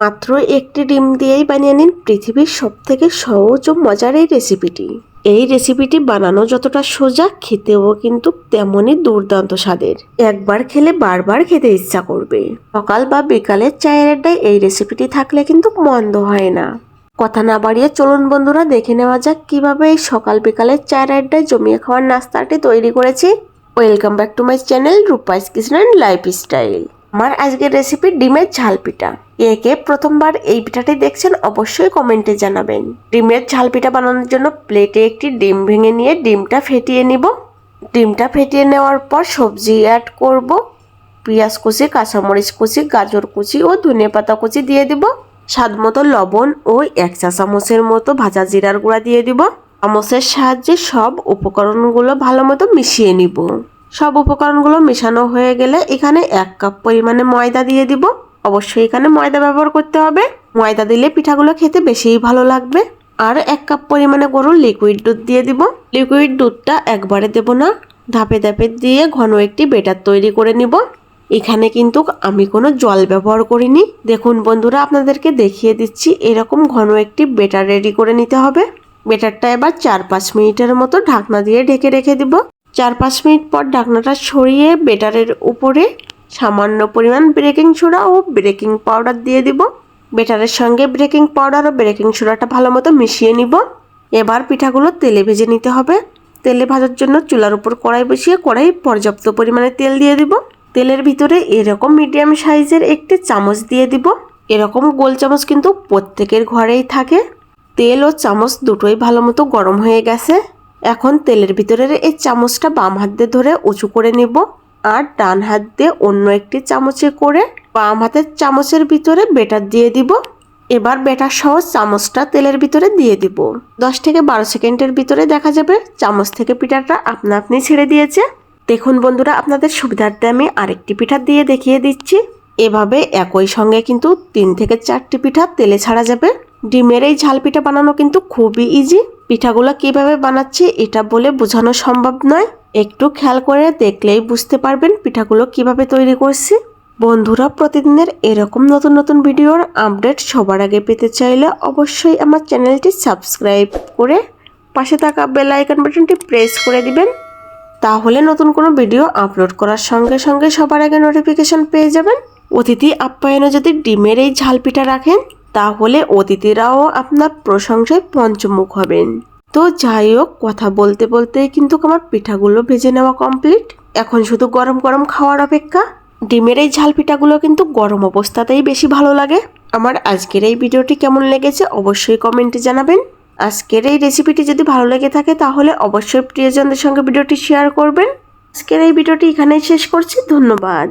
মাত্র একটি ডিম দিয়েই বানিয়ে নিন পৃথিবীর সব থেকে সহজ ও মজার এই রেসিপিটি। এই রেসিপিটি বানানো যতটা সোজা, খেতেও কিন্তু তেমনই দুর্দান্ত স্বাদের। একবার খেলে বারবার খেতে ইচ্ছা করবে। সকাল বা বিকালের চায়ের আড্ডায় এই রেসিপিটি থাকলে কিন্তু মন্দ হয় না। কথা না বাড়িয়ে চলুন বন্ধুরা, দেখে নেওয়া যাক কীভাবে এই সকাল বিকালের চায়ের আড্ডায় জমিয়ে খাওয়ার নাস্তাটি তৈরি করেছি। Welcome back to my channel Rupai's kitchen and lifestyle আমার আজকের রেসিপি ডিমের ঝাল পিঠা। একে প্রথমবার এই পিঠাটি দেখছেন অবশ্যই কমেন্টে জানাবেন। ডিমের ঝাল পিঠা বানানোর জন্য প্লেটে একটি ডিম ভেঙে নিয়ে ডিমটা ফেটিয়ে নিব। ডিমটা ফেটিয়ে নেওয়ার পর সবজি অ্যাড করব। পেঁয়াজ কুচি, কাঁচামরিচ কুচি, গাজর কুচি ও ধনিয়া পাতা কুচি দিয়ে দিব। স্বাদ মতো লবণ ও এক চা চামচের মতো ভাজা জিরার গুঁড়া দিয়ে দিব। চামচের সাহায্যে সব উপকরণগুলো ভালো মতো মিশিয়ে নিব। সব উপকরণগুলো মেশানো হয়ে গেলে এখানে এক কাপ পরিমাণে ময়দা দিয়ে দিব। অবশ্যই এখানে ময়দা ব্যবহার করতে হবে। ময়দা দিলে পিঠাগুলো খেতে বেশিই ভালো লাগবে। আর এক কাপ পরিমাণে গরুর লিকুইড দুধ দিয়ে দিব। লিকুইড দুধটা একবারে দেব না। ধাপে ধাপে দিয়ে ঘন একটি বেটার তৈরি করে নিব। এখানে কিন্তু আমি কোনো জল ব্যবহার করিনি। দেখুন বন্ধুরা, আপনাদেরকে দেখিয়ে দিচ্ছি, এরকম ঘন একটি বেটার রেডি করে নিতে হবে। বেটারটা এবার চার পাঁচ মিনিটের মতো ঢাকনা দিয়ে ঢেকে রেখে দিব। চার পাঁচ মিনিট পর ঢাকনাটা সরিয়ে বেটারের উপরে সামান্য পরিমাণ বেকিং সোডা ও বেকিং পাউডার দিয়ে দিব। বেটারের সঙ্গে বেকিং পাউডার ও বেকিং সোডাটা ভালো মতো মিশিয়ে নিব। এবার পিঠাগুলো তেলে ভেজে নিতে হবে। তেলে ভাজার জন্য চুলার উপর কড়াই বসিয়ে কড়াই পর্যাপ্ত পরিমাণে তেল দিয়ে দিব। তেলের ভিতরে এরকম মিডিয়াম সাইজের একটি চামচ দিয়ে দিব। এরকম গোল চামচ কিন্তু প্রত্যেকের ঘরেই থাকে। তেল ও চামচ দুটোই ভালো মতো গরম হয়ে গেছে। এখন তেলের ভিতরের এই চামচটা বাম হাত দিয়ে ধরে উঁচু করে নিব আর ডান হাত দিয়ে অন্য একটি চামচে করে বাম হাতের চামচের ভিতরে বেটার দিয়ে দিব। এবার বেটার সহ চামচটা তেলের ভিতরে দিয়ে দিব। দশ থেকে বারো সেকেন্ডের ভিতরে দেখা যাবে চামচ থেকে পিঠাটা আপনা আপনি ছেড়ে দিয়েছে। দেখুন বন্ধুরা, আপনাদের সুবিধার্থে আমি আরেকটি পিঠা দিয়ে দেখিয়ে দিচ্ছি। এভাবে একই সঙ্গে কিন্তু তিন থেকে চারটি পিঠা তেলে ছাড়া যাবে। ডিমের এই ঝাল পিঠা বানানো কিন্তু খুবই ইজি পিঠাগুলো কীভাবে বানাচ্ছি এটা বলে বোঝানো সম্ভব নয়। একটু খেয়াল করে দেখলেই বুঝতে পারবেন পিঠাগুলো কীভাবে তৈরি করছি। বন্ধুরা, প্রতিদিনের এরকম নতুন নতুন ভিডিওর আপডেট সবার আগে পেতে চাইলে অবশ্যই আমার চ্যানেলটি সাবস্ক্রাইব করে পাশে থাকা বেল আইকন বাটনটি প্রেস করে দিবেন। তাহলে নতুন কোনো ভিডিও আপলোড করার সঙ্গে সঙ্গে সবার আগে নোটিফিকেশন পেয়ে যাবেন। অতিথি আপ্যায়নে যদি ডিমের এই ঝাল পিঠা রাখেন তাহলে অতিথিরাও আপনার প্রশংসায় পঞ্চমুখ হবেন। তো যাই হোক, কথা বলতে বলতে কিন্তু আমার পিঠাগুলো ভেজে নেওয়া কমপ্লিট এখন শুধু গরম গরম খাওয়ার অপেক্ষা। ডিমের এই ঝাল পিঠাগুলো কিন্তু গরম অবস্থাতেই বেশি ভালো লাগে। আমার আজকের এই ভিডিওটি কেমন লেগেছে অবশ্যই কমেন্টে জানাবেন। আজকের এই রেসিপিটি যদি ভালো লেগে থাকে তাহলে অবশ্যই প্রিয়জনদের সঙ্গে ভিডিওটি শেয়ার করবেন। আজকের এই ভিডিওটি এখানেই শেষ করছি। ধন্যবাদ।